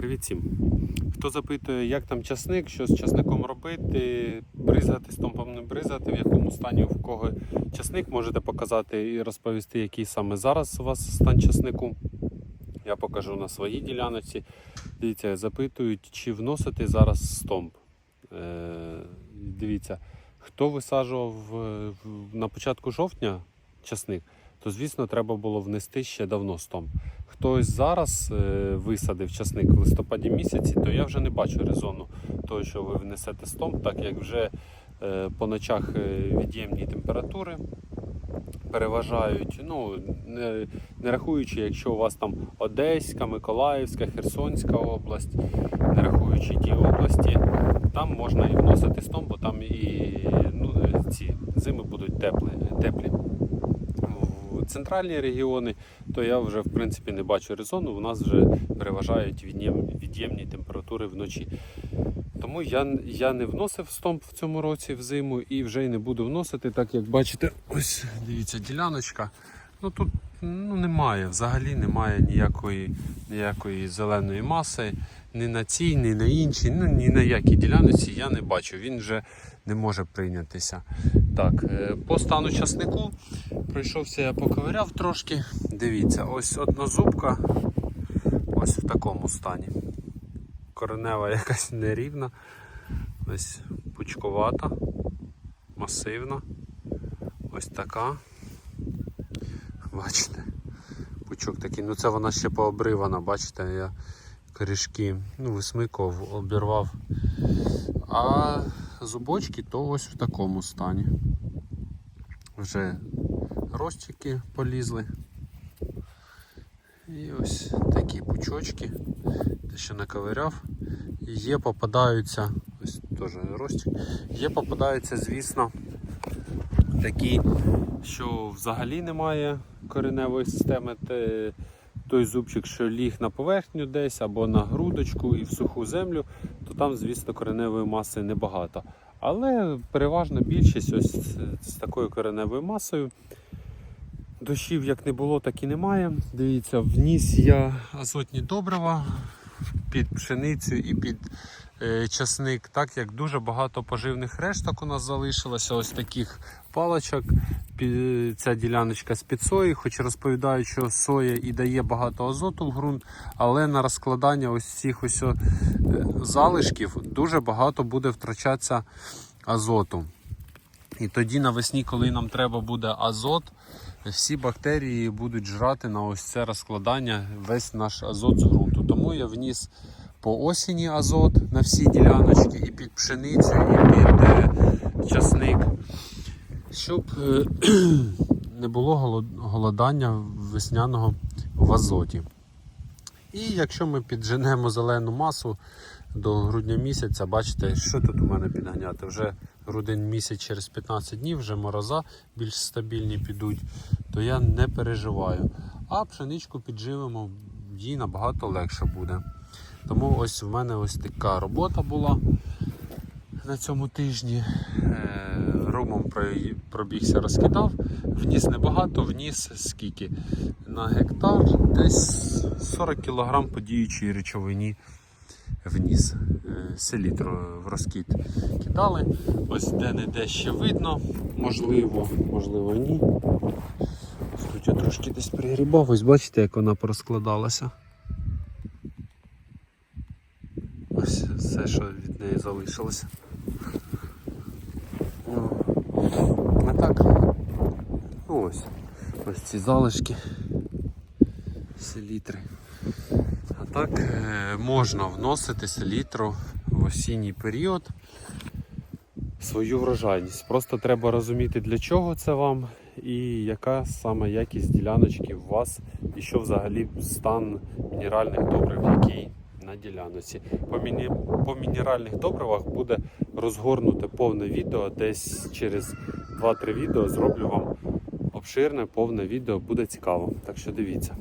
Привіт всім. Хто запитує, як там часник, що з часником робити, бризгати, стомпом не бризгати, в якому стані в кого часник, можете показати і розповісти, який саме зараз у вас стан часнику. Я покажу на своїй діляночці. Дивіться, запитують, чи вносити зараз стомп. Е, дивіться, хто висаджував е, на початку жовтня часник, то звісно треба було внести ще давно стомп. Хтось зараз е, висадив часник в листопаді місяці, то я вже не бачу резону того, що ви внесете стомп, так як вже е, по ночах е, від'ємні температури переважають. Ну, не, не рахуючи, якщо у вас там Одеська, Миколаївська, Херсонська область, не рахуючи ті області, там можна і вносити стомп, бо там і ну, ці зими будуть теплі. теплі. Центральні регіони, то я вже в принципі не бачу резону. У нас вже переважають від'єм- від'ємні температури вночі. Тому я, я не вносив стомп в цьому році в зиму і вже й не буду вносити, так як бачите, ось дивіться, діляночка. Ну тут ну, немає, взагалі немає ніякої, ніякої зеленої маси. Ні на цій, ні на іншій, ну ні на якій ділянці я не бачу. Він вже не може прийнятися. Так, е, по стану часнику пройшовся, я поковиряв трошки. Дивіться, ось однозубка, ось в такому стані. Коренева якась нерівна, ось пучковата, масивна. Ось така. Бачите, пучок такий. Ну це вона ще пообривана, бачите, я корішки ну, висмикав, обірвав. А зубочки то ось в такому стані. Вже розтіки полізли. І ось такі пучочки, те, що наковиряв. Є попадаються, ось теж розтік, є попадаються, звісно, такі, що взагалі немає кореневої системи. Те- той зубчик, що ліг на поверхню десь або на грудочку і в суху землю, то там, звісно, кореневої маси небагато. Але переважна більшість ось з такою кореневою масою. Дощів як не було, так і немає. Дивіться, вніс я азотні добрива під пшеницю і під часник, так як дуже багато поживних решток у нас залишилося, ось таких палочок. Ця діляночка з під сої, хоч розповідають, що соя і дає багато азоту в ґрунт, але на розкладання ось цих ось е, залишків дуже багато буде втрачатися азоту. І тоді навесні, коли нам треба буде азот, всі бактерії будуть жрати на ось це розкладання весь наш азот з ґрунту. Тому я вніс по осені азот на всі діляночки і під пшеницю, і під е, часник, щоб е, не було голодання весняного в азоті. І якщо ми підженемо зелену масу до грудня місяця, бачите, що тут у мене підганяти? Вже грудень місяць через 15 днів, вже мороза більш стабільні підуть, то я не переживаю. А пшеничку підживемо, їй набагато легше буде. Тому ось в мене ось така робота була на цьому тижні. Е, Румом пробігся, розкидав. Вніс небагато, вніс скільки? На гектар десь 40 кг по діючій речовині вніс. Е, Селітру в розкид кидали. Ось де-не-де ще видно, можливо, можливо, ні. Тут я трошки десь пригрібав, ось бачите, як вона порозкладалася. Ось все, що від неї залишилося. Ну, а так, ну ось, ось ці залишки селітри. А так е, можна вносити селітру в осінній період свою врожайність. Просто треба розуміти, для чого це вам і яка саме якість діляночки у вас, і що взагалі стан мінеральних добрив, який на ділянці. По, міні... по мінеральних добривах буде розгорнуте повне відео. Десь через 2-3 відео зроблю вам обширне, повне відео, буде цікаво. Так що дивіться.